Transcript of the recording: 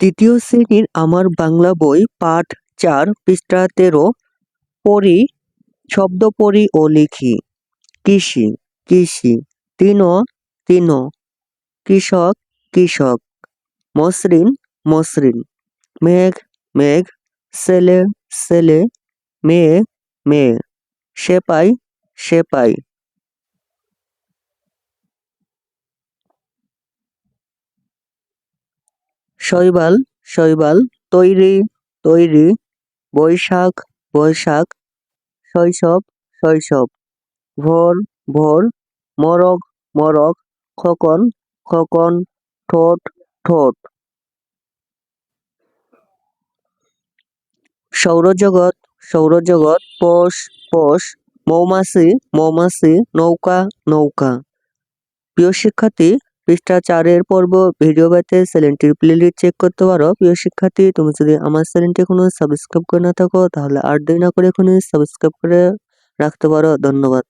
তৃতীয় শ্রেণির আমার বাংলা বই পাঠ চার পৃষ্ঠা তেরো পড়ি, শব্দ পড়ি ও লিখি। কৃষি কৃষি তিন তিন কৃষক কৃষক, মসৃণ মসৃণ, মেঘ মেঘ ছেলে ছেলে মেয়ে মেয়ে, সেপাই সেপাই। শৈবাল শৈবাল, তৈরি তৈরি, বৈশাখ বৈশাখ, শৈশব শৈশব, ভোর ভোর মরক মরক খোকন খোকন, ঠোঁট ঠোঁট। সৌরজগৎ সৌরজগৎ, পোষ পোষ, মৌমাছি মৌমাছি, নৌকা নৌকা। প্রিয় শিক্ষার্থী পৃষ্ঠা চারের পর্ব ভিডিও বাইতে চ্যানেলটির প্লেলিস্ট চেক করতে পারো। প্রিয় শিক্ষার্থী, তুমি যদি আমার চ্যানেলটি এখনও সাবস্ক্রাইব করে না থাকো, তাহলে আর দেরি না করে এখনই সাবস্ক্রাইব করে রাখতে পারো। ধন্যবাদ।